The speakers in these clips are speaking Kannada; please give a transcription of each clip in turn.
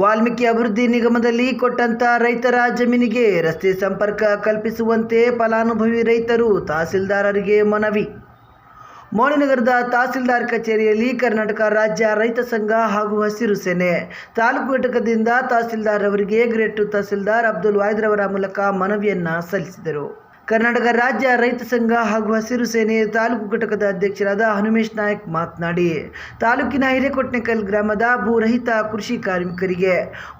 ವಾಲ್ಮೀಕಿ ಅಭಿವೃದ್ಧಿ ನಿಗಮದಲ್ಲಿ ಕೊಟ್ಟಂತ ರೈತರ ಜಮೀನಿಗೆ ರಸ್ತೆ ಸಂಪರ್ಕ ಕಲ್ಪಿಸುವಂತೆ ಫಲಾನುಭವಿ ರೈತರು ತಹಸೀಲ್ದಾರರಿಗೆ ಮನವಿ. ಮೌಳಿನಗರದ ತಹಸೀಲ್ದಾರ್ ಕಚೇರಿಯಲ್ಲಿ ಕರ್ನಾಟಕ ರಾಜ್ಯ ರೈತ ಸಂಘ ಹಾಗೂ ಹಸಿರು ಸೇನೆ ತಾಲೂಕು ಘಟಕದಿಂದ ತಹಸೀಲ್ದಾರ್ ಅವರಿಗೆ ಗ್ರೇಟ್ ಟು ತಹಸೀಲ್ದಾರ್ ಅಬ್ದುಲ್ ವಾಯ್ದ್ರವರ ರವರ ಮೂಲಕ ಮನವಿಯನ್ನು ಸಲ್ಲಿಸಿದರು. ಕರ್ನಾಟಕ ರಾಜ್ಯ ರೈತ ಸಂಘ ಹಾಗೂ ಹಸಿರು ಸೇನೆ ತಾಲೂಕು ಘಟಕದ ಅಧ್ಯಕ್ಷರಾದ ಹನುಮೇಶ್ ನಾಯಕ್ ಮಾತನಾಡಿ, ತಾಲೂಕಿನ ಹಿರೇಕೊಟ್ನೆಕಲ್ ಗ್ರಾಮದ ಭೂರಹಿತ ಕೃಷಿ ಕಾರ್ಮಿಕರಿಗೆ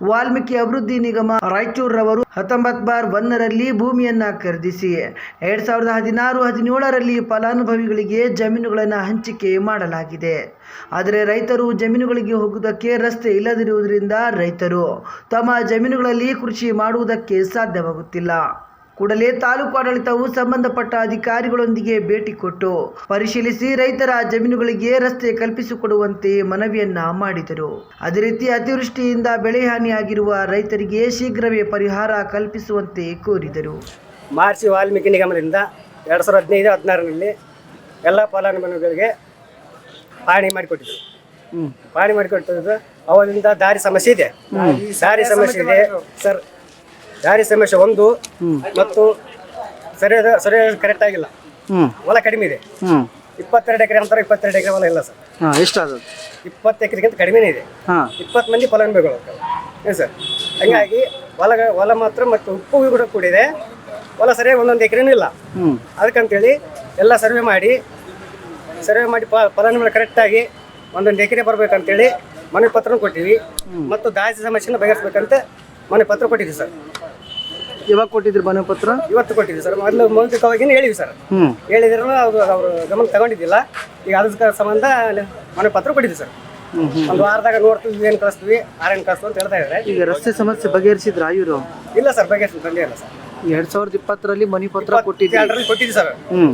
ವಾಲ್ಮೀಕಿ ಅಭಿವೃದ್ಧಿ ನಿಗಮ ರಾಯಚೂರವರು ಹತ್ತೊಂಬತ್ತು ಬಾರ್ ಒಂದರಲ್ಲಿ ಭೂಮಿಯನ್ನ ಖರೀದಿಸಿ, ಎರಡ್ ಸಾವಿರದ ಹದಿನಾರು, ಹದಿನೇಳರಲ್ಲಿ ಫಲಾನುಭವಿಗಳಿಗೆ ಜಮೀನುಗಳನ್ನು ಹಂಚಿಕೆ ಮಾಡಲಾಗಿದೆ. ಆದರೆ ರೈತರು ಜಮೀನುಗಳಿಗೆ ಹೋಗುವುದಕ್ಕೆ ರಸ್ತೆ ಇಲ್ಲದಿರುವುದರಿಂದ ರೈತರು ತಮ್ಮ ಜಮೀನುಗಳಲ್ಲಿ ಕೃಷಿ ಮಾಡುವುದಕ್ಕೆ ಸಾಧ್ಯವಾಗುತ್ತಿಲ್ಲ. ಕೂಡಲೇ ತಾಲೂಕು ಆಡಳಿತವು ಸಂಬಂಧಪಟ್ಟ ಅಧಿಕಾರಿಗಳೊಂದಿಗೆ ಭೇಟಿ ಕೊಟ್ಟು ಪರಿಶೀಲಿಸಿ ರೈತರ ಜಮೀನುಗಳಿಗೆ ರಸ್ತೆ ಕಲ್ಪಿಸಿಕೊಡುವಂತೆ ಮನವಿಯನ್ನ ಮಾಡಿದರು. ಅದೇ ರೀತಿ ಅತಿವೃಷ್ಟಿಯಿಂದ ಬೆಳೆ ಹಾನಿಯಾಗಿರುವ ರೈತರಿಗೆ ಶೀಘ್ರವೇ ಪರಿಹಾರ ಕಲ್ಪಿಸುವಂತೆ ಕೋರಿದರು. ಮಾರ್ಚಿ ವಾಲ್ಮೀಕಿ ನಿಗಮದಿಂದ ಎರಡು ಸಾವಿರದ ಹದಿನೈದು ಹದಿನಾರರಲ್ಲಿ ಎಲ್ಲ ಫಲಾನುಭವಿಗಳಿಗೆ ಪಾಣಿ ಮಾಡಿಕೊಟ್ಟಿದ್ರು. ಪಾಣಿ ಮಾಡಿಕೊಟ್ಟಿದ್ದು ಅವರಿಂದ ದಾರಿ ಸಮಸ್ಯೆ ಇದೆ. ದಾರಿ ಸಮಸ್ಯೆ ಇದೆ. ಸರ್ ದಾರಿ ಸಮಸ್ಯೆ ಒಂದು ಮತ್ತು ಸರಿಯಾದ ಸರಿಯಾದ ಕರೆಕ್ಟ್ ಆಗಿಲ್ಲ. ಹ್ಞೂ ಹೊಲ ಕಡಿಮೆ ಇದೆ. ಹ್ಞೂ ಇಪ್ಪತ್ತೆರಡು ಎಕರೆ ಅಂತಾರೆ ಇಪ್ಪತ್ತೆರಡು ಎಕರೆ ಹೊಲ ಇಲ್ಲ ಸರ್. ಹಾಂ ಎಷ್ಟಾದದು ಇಪ್ಪತ್ತು ಎಕರೆಗಿಂತ ಕಡಿಮೆನೇ ಇದೆ. ಹಾಂ. ಇಪ್ಪತ್ತು ಮಂದಿ ಫಲಾನುಭವಿಗಳು. ಏನು ಸರ್? ಹಂಗಾಗಿ ಹೊಲ ಹೊಲ ಮಾತ್ರ ಮತ್ತು ಉಪ್ಪು ಕೂಡ ಕೂಡಿದೆ. ಹೊಲ ಸರಿಯಾಗಿ ಒಂದೊಂದು ಎಕರೆನೂ ಇಲ್ಲ. ಹ್ಞೂ ಅದಕ್ಕಂತೇಳಿ ಎಲ್ಲ ಸರ್ವೆ ಮಾಡಿ ಸರ್ವೆ ಮಾಡಿ ಫಲಾನುಭವಿಗಳು ಕರೆಕ್ಟಾಗಿ ಒಂದೊಂದು ಎಕರೆ ಬರ್ಬೇಕಂತೇಳಿ ಮನೆ ಪತ್ರನೂ ಕೊಟ್ಟಿವಿ. ಮತ್ತು ದಾಸಿ ಸಮಸ್ಯೆನ ಬಗೆಹರಿಸ್ಬೇಕಂತ ಮನೆ ಪತ್ರ ಕೊಟ್ಟಿದ್ವಿ ಸರ್. ಯಾವಾಗ ಕೊಟ್ಟಿದ್ರಿ ಮನೆ ಪತ್ರ? ಇವತ್ತು ಕೊಟ್ಟಿದ್ವಿ ಸರ್. ಮೊದಲು ಮೌಖಿಕವಾಗಿ ಹೇಳಿವಿ ಸರ್. ಹ್ಞೂ ಹೇಳಿದ್ರು ಅವರು ಅವರು ಗಮನ ತಗೊಂಡಿದ್ದಿಲ್ಲ. ಈಗ ಅದಕ್ಕೆ ಸಂಬಂಧ ಮನೆ ಪತ್ರ ಕೊಟ್ಟಿದ್ವಿ ಸರ್. ಒಂದು ವಾರದಾಗ ನೋಡ್ತೀವಿ ಏನು ಕಳಿಸ್ತೀವಿ ಆರೇನು ಕಳಿಸ್ತೀವಿ ಅಂತ ಹೇಳ್ತಾ ಇದ್ದಾರೆ ಈಗ ರಸ್ತೆ ಸಮಸ್ಯೆ ಬಗೆಹರಿಸಿದ್ರ ಇವರು? ಇಲ್ಲ ಸರ್ ಬಗೆಹರಿಸಿ ಬಂದೇ ಇಲ್ಲ ಸರ್. ಎರಡ್ ಸಾವಿರದ ಇಪ್ಪತ್ತರಲ್ಲಿ ಮನಿ ಪತ್ರ ಕೊಟ್ಟಿದ್ದೆ ಎರಡರಲ್ಲಿ ಕೊಟ್ಟಿದ್ವಿ ಸರ್. ಹ್ಮ್.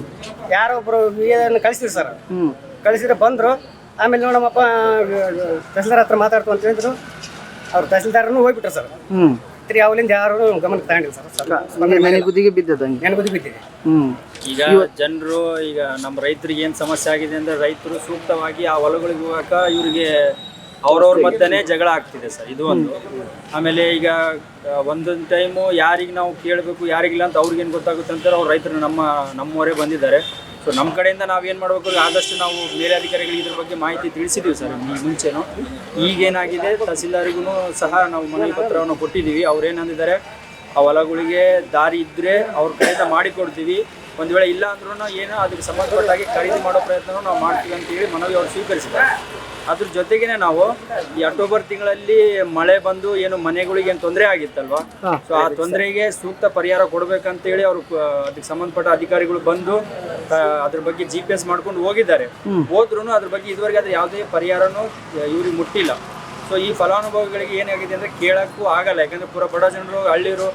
ಯಾರೋ ಒಬ್ರು ಕಳಿಸಿದ್ರು ಕಳಿಸ್ತೀವಿ ಸರ್. ಹ್ಮ್. ಕಳಿಸಿದ್ರೆ ಬಂದ್ರು. ಆಮೇಲೆ ನೋಡಮ್ಮಪ್ಪ ತಹಸೀಲ್ದಾರ್ ಹತ್ರ ಮಾತಾಡ್ತು ಅಂತ ಹೇಳಿದ್ರು. ಅವ್ರ ತಹಸೀಲ್ದಾರನು ಹೋಗ್ಬಿಟ್ರು ಸರ್. ಹ್ಞೂ ತಿರ್ಗಿ ಅವಲಿಂದ ಯಾರು ಗಮನಕ್ಕೆ ತಗೊಂಡಿಲ್ಲ ಸರ್ ಮನೆ ಗುದಿಗೆ ಬಿದ್ದದಂಗೆ ನೆನಗುದಿ ಬಿದ್ದಿದೆ. ಹ್ಞೂ ಈಗ ಜನರು ಈಗ ನಮ್ಮ ರೈತರಿಗೆ ಏನು ಸಮಸ್ಯೆ ಆಗಿದೆ ಅಂದ್ರೆ ರೈತರು ಸೂಕ್ತವಾಗಿ ಆ ಹೊಲಗಳಿಗೆ ಹೋಗಕ ಇವರಿಗೆ ಅವ್ರವ್ರ ಮಧ್ಯನೇ ಜಗಳ ಆಗ್ತಿದೆ ಸರ್ ಇದು ಒಂದು. ಆಮೇಲೆ ಈಗ ಒಂದೊಂದು ಟೈಮು ಯಾರಿಗೆ ನಾವು ಕೇಳಬೇಕು ಯಾರಿಗಿಲ್ಲ ಅಂತ ಅವ್ರಿಗೇನು ಗೊತ್ತಾಗುತ್ತೆ ಅಂತಾರೆ ಅವ್ರ ರೈತರು ನಮ್ಮ ನಮ್ಮವರೇ ಬಂದಿದ್ದಾರೆ. ಸೊ ನಮ್ಮ ಕಡೆಯಿಂದ ನಾವೇನು ಮಾಡಬೇಕು ಆದಷ್ಟು ನಾವು ಮೇಲಧಿಕಾರಿಗಳಿಗೆ ಇದ್ರ ಬಗ್ಗೆ ಮಾಹಿತಿ ತಿಳಿಸಿದ್ದೀವಿ ಸರ್ ಈ ಮುಂಚೆನೂ. ಈಗೇನಾಗಿದೆ ತಹಸೀಲ್ದಾರಿಗೂ ಸಹ ನಾವು ಮನವಿ ಪತ್ರವನ್ನು ಕೊಟ್ಟಿದ್ದೀವಿ. ಅವ್ರು ಏನಂದಿದ್ದಾರೆ ಆ ಹೊಲಗಳಿಗೆ ದಾರಿ ಇದ್ದರೆ ಅವ್ರ ಕಡೆಯಿಂದ ಮಾಡಿಕೊಡ್ತೀವಿ. ಒಂದು ವೇಳೆ ಇಲ್ಲ ಅಂದ್ರೂ ಏನೋ ಅದಕ್ಕೆ ಸಂಬಂಧಪಟ್ಟಾಗಿ ಖರೀದಿ ಮಾಡೋ ಪ್ರಯತ್ನ ನಾವು ಮಾಡ್ತೀವಿ ಅಂತೇಳಿ ಮನವಿ ಅವರು ಸ್ವೀಕರಿಸಿದ್ದಾರೆ. ಅದ್ರ ಜೊತೆಗೇನೆ ನಾವು ಈ ಅಕ್ಟೋಬರ್ ತಿಂಗಳಲ್ಲಿ ಮಳೆ ಬಂದು ಏನು ಮನೆಗಳಿಗೆ ಏನು ತೊಂದರೆ ಆಗಿತ್ತಲ್ವಾ? ಸೊ ಆ ತೊಂದರೆಗೆ ಸೂಕ್ತ ಪರಿಹಾರ ಕೊಡ್ಬೇಕಂತೇಳಿ ಅವರು ಅದಕ್ಕೆ ಸಂಬಂಧಪಟ್ಟ ಅಧಿಕಾರಿಗಳು ಬಂದು ಅದ್ರ ಬಗ್ಗೆ ಜಿ ಪಿ ಎಸ್ ಮಾಡ್ಕೊಂಡು ಹೋಗಿದ್ದಾರೆ. ಹೋದ್ರೂ ಅದ್ರ ಬಗ್ಗೆ ಇದುವರೆಗೆ ಅದ್ರ ಯಾವುದೇ ಪರಿಹಾರನೂ ಇವ್ರಿಗೆ ಮುಟ್ಟಿಲ್ಲ. ಸೊ ಈ ಫಲಾನುಭವಿಗಳಿಗೆ ಏನಾಗಿದೆ ಅಂದರೆ ಕೇಳೋಕ್ಕೂ ಆಗಲ್ಲ. ಯಾಕಂದರೆ ಪೂರ ಬಡ ಜನರು ಹಳ್ಳಿರು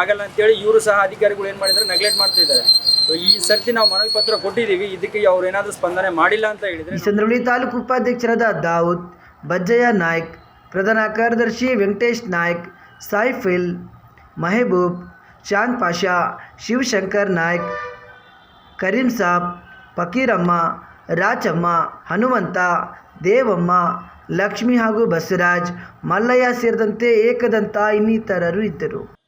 ಆಗಲ್ಲ ಅಂತೇಳಿ ಇವರು ಸಹ ಅಧಿಕಾರಿಗಳು ಏನು ಮಾಡಿದ್ದಾರೆ ನೆಗ್ಲೆಕ್ಟ್ ಮಾಡ್ತಾ ಇದ್ದಾರೆ. ಸೊ ಈ ಸರ್ತಿ ನಾವು ಮನವಿ ಪತ್ರ ಕೊಟ್ಟಿದ್ದೀವಿ. ಇದಕ್ಕೆ ಅವ್ರು ಏನಾದರೂ ಸ್ಪಂದನೆ ಮಾಡಿಲ್ಲ ಅಂತ ಹೇಳಿದರೆ ಚಂದ್ರವಳ್ಳಿ ತಾಲೂಕು ಉಪಾಧ್ಯಕ್ಷರಾದ ದಾವೂದ್, ಬಜ್ಜಯ್ಯ ನಾಯ್ಕ್, ಪ್ರಧಾನ ಕಾರ್ಯದರ್ಶಿ ವೆಂಕಟೇಶ್ ನಾಯ್ಕ್ ಸಾಯಿಫಿಲ್ ಮೆಹಬೂಬ್ ಚಾಂದ್ ಪಾಷಾ, ಶಿವಶಂಕರ್ ನಾಯ್ಕ್, ಕರೀಂ ಸಾಬ್, ಫಕೀರಮ್ಮ ರಾಚಮ್ಮ ಹನುಮಂತ, ದೇವಮ್ಮ ಲಕ್ಷ್ಮಿ ಹಾಗೂ ಬಸವರಾಜ್ ಮಲ್ಲಯ್ಯ ಸೇರಿದಂತೆ ಏಕದಂತ ಇನ್ನಿತರರು ಇದ್ದರು.